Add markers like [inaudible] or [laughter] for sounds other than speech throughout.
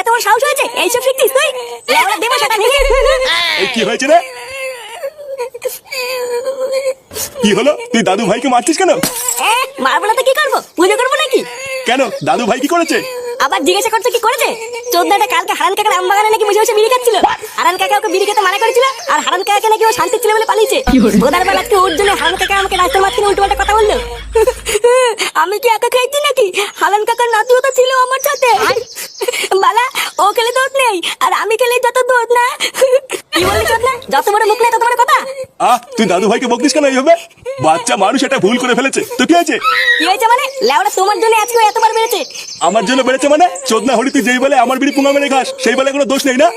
এত বড় সাহস হয়েছে? এইসব শিখছিস তুই? লেওড়া দেবো সেটা ভেঙে কি হয়েছে রে? কি হলো? তুই দাদু ভাইকে মারছিস কেন? মারবো না তো কি করব? পুজো করব নাকি? কেন? দাদু ভাই কি করেছে? আবার জিজ্ঞাসা করছ কি করেছে? চোদ্দাটা কালকে হারান কাকার আম বাগানে নাকি বসে বসে বিড়ি খাচ্ছিল? হারান কাকা ওকে বিড়ি খেতে মানা করেছিল আর হারান কাকাকে নাকি ও শান্তি ছিল বলে পালিয়েছে। বোধার বেলা আজকে ওর জন্য হারান কাকা আমাকে রাস্তার মাঝখানে উল্টো পাল্টা কথা বলল। আমি কি একা খাইছি নাকি? হারান কাকার নাতিও তো ছিল আমার সাথে বালা ও খেলে দোষ নেই আর আমি খেলে যত দোষ না? কি চোদ না যত বড় মুখ নেই তত বড় কথা। আহ তুই দাদু ভাইকে বকিস কেন এইভাবে? বাচ্চা মানুষ এটা ভুল করে ফেলেছে। তো কি আছে কি হয়েছে মানে? লেওড়া তোমার জন্য আজকে এতবার বেড়েছে। আমার জন্য বেড়েছে মানে? চোদনা হরি তুই যেই বলে আমার বিড়ি পুঙ্গা মেরে খাস সেই বলে কোনো দোষ নেই না?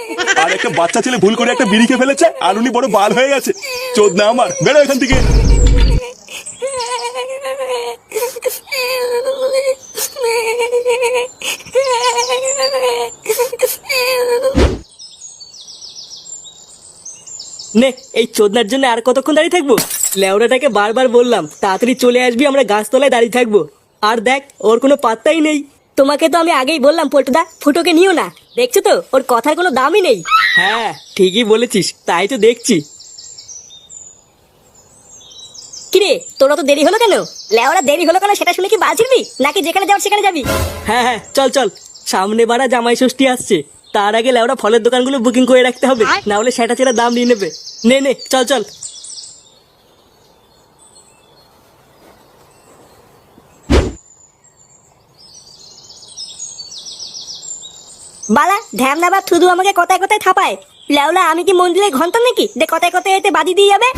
আর একটা বাচ্চা ছেলে ভুল করে একটা বিড়ি খেয়ে ফেলেছে আর উনি বড় বাল হয়ে গেছে। চোদনা আমার বেরো এখান থেকে। [laughs] [laughs] নে এই চোদনার জন্য আর কতক্ষণ দাঁড়িয়ে থাকব? লেওড়াটাকে বারবার বললাম তাড়াতাড়ি চলে আসবি আমরা গাছতলায় দাঁড়িয়ে থাকব। আর দেখ ওর কোনো পাত্তাই নেই। তোমাকে তো আমি আগেই বললাম পল্টুদা ফুটোকে নিও না। দেখছ তো ওর কথার কোনো দামই নেই। হ্যাঁ ঠিকই বলেছিস তাই তো দেখছি। কিরে তোরা তো দেরি হলো কেন? লেওরা দেরি হলো কেন সেটা শুনে কি বাজিবি? নাকি যেখানে যাওয়ার সেখানে যাবি? হ্যাঁ হ্যাঁ চল চল। সামনে বাড়া জামাই ষষ্ঠী আসছে। তার আগে লেওড়া ফলের দোকানগুলো বুকিং করে রাখতে হবে না হলে সেটা ছেড়া দাম নিয়ে নেবে। নে নে চল চল। বালা ধ্যামনা বা শুধু আমাকে কথায় কথায় থাপায়। লেওলা আমি কি মন্দিরে ঘণ্টা নাকি? যে কথায় কথায় এতে বাদি দিয়ে যাবে?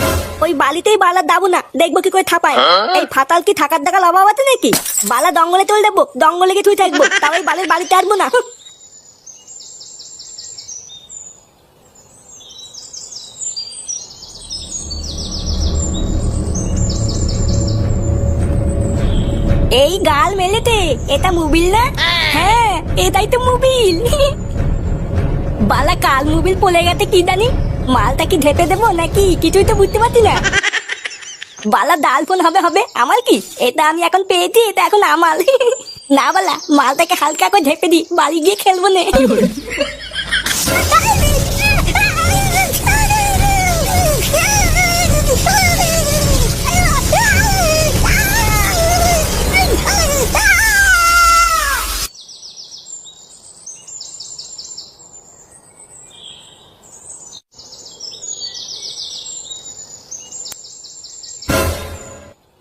ওই বালিতেই বালা দাবো না দেখব কি করে থাপায়। এই ফাতাল কি থাকার দেখার অভাব আছে নাকি? বালা দঙ্গলে চলে দেবো দঙ্গলে গিয়ে তুই থাকব তাও ওই বালের বাড়িতে আসব না। এই গাল মেলেতে, এটা মোবিল না? হ্যাঁ এটাই তো মোবিল। বালা, কাল মোবিল পড়ে গেছে কি জানি? মালটা কি ঢেপে দেবো নাকি? কিছুই তো বুঝতে পারছি না। বালা, ডাল ফোন হবে হবে আমার কি? এটা আমি এখন পেয়েছি, এটা এখন আমার। না বালা, মালটাকে হালকা করে ঢেপে দি, বাড়ি গিয়ে খেলব নে।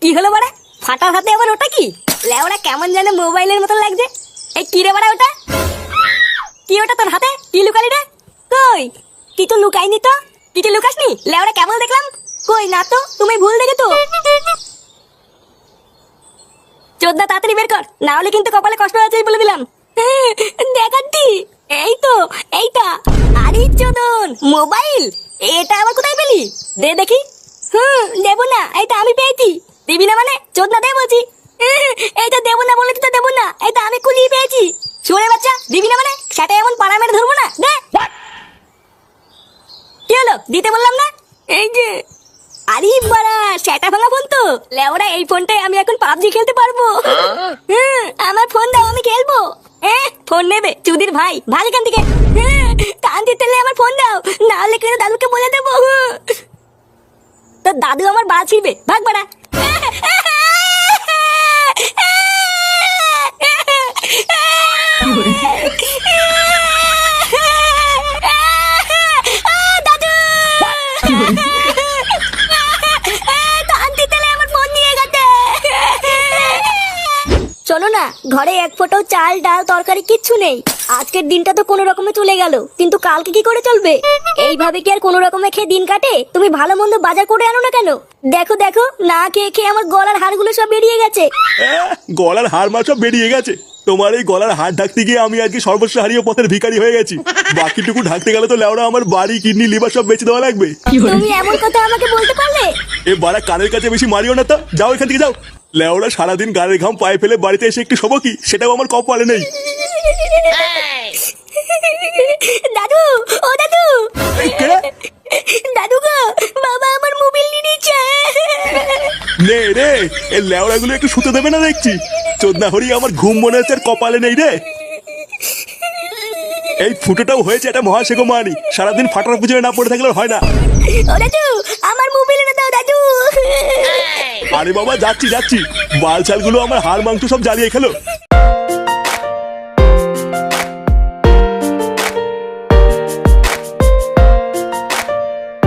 কি হলো বাড়া ফাটার হাতে আবার ওটা কি? লেওড়া কেমন যেন মোবাইলের মতন লাগছে। এই কি রে বাড়া ওটা? কি ওটা তোর হাতে? কি লুকালি রে? কই? কিছু লুকাইনি তো? কিছু লুকাসনি? লেওড়া কেমন দেখলাম। কই না তো? তুমি ভুল দেখে তো চোদ্দা, তাড়াতাড়ি বের কর। না হলে কিন্তু কপালে কষ্ট আছে বলে দিলাম। দেখাচ্ছি এই তো, এইটা। আরে চোদন, মোবাইল? এটা আবার কোথায় পেলি? দে দেখি। হুম দেবো না এটা আমি পেয়েছি। দিবি না মানে? চোদ না দে বলছি। এইটা দেবো না বলে তো দেবো না। এটা আমি কুলিয়ে পেয়েছি। শুনে বাচ্চা দিবি না মানে? সেটা এমন পাড়া মেরে ধরবো না? দে। কি হলো? দিতে বললাম না? এই যে। আরে বাড়া সেটা ভাঙা ফোন তো। লেওরা এই ফোনটাই আমি এখন পাবজি খেলতে পারব। হুম, আমার ফোন দাও আমি খেলব। এ ফোন নেবে চুদির ভাই। ভাগ এখান থেকে। হ্যাঁ, কান দিতে হলে আমার ফোন দাও। না হলে কিন্তু দাদুকে বলে দেবো? তো দাদু আমার বাল ছিড়বে। ভাগ বাড়া দাদু কান দিতে হলে আমার ফোন নিয়ে গেছে শোনো না ঘরে এক ফোঁটাও চাল ডাল তরকারি কিচ্ছু নেই। আজকের দিনটা তো কোনো রকমে চলে গেল কিন্তু কালকে কি করে চলবে? এইভাবে কি আর কোনো রকমে খেয়ে দিন কাটে? তুমি ভালো মন্দ বাজার করে আনো না কেন? দেখো দেখো না খেয়ে খেয়ে আমার গলার হাড়গুলো সব বেরিয়ে গেছে। গলার হাড় মার সব বেরিয়ে গেছে। তোমার এই গলার হাড় ঢাকতে গিয়ে আমি আজকে সর্বস্ব হারিয়ে পথের ভিখারি হয়ে গেছি। বাকিটুকু ঢাকতে গেলে তো লেওড়া আমার বাড়ি কিডনি লিভার সব বেঁচে দেওয়া লাগবে। তুমি এমন কথা আমাকে বলতে পারলে? এ বাড়া কানের কাছে বেশি মারিও না তো। যাও এখান থেকে যাও। লেওরা সারাদিন গাড়ির ঘাম পায়ে ফেলে বাড়িতে এসে একটু শোবো কি? সেটাও আমার কপালে নেই। [laughs] দাদু ও দাদু। দাদু গো বাবা আমার মোবাইল নিয়ে নিচ্ছে নে রে এই লেওড়াগুলো একটু শুতে দেবে না দেখছি। চোদনা হরি আমার ঘুম মনে হচ্ছে আর কপালে নেই রে। এই ফুটোটাও হয়েছে এটা মহাশেখ মানি সারাদিন ফাটার পুজোয় না পড়ে থাকলে হয় না। ও দাদু আমার মোবাইল না দাও দাদু। আরে বাবা যাচ্ছি যাচ্ছি। বালছালগুলো আমার হাড় মাংস সব জ্বালিয়ে খেলো।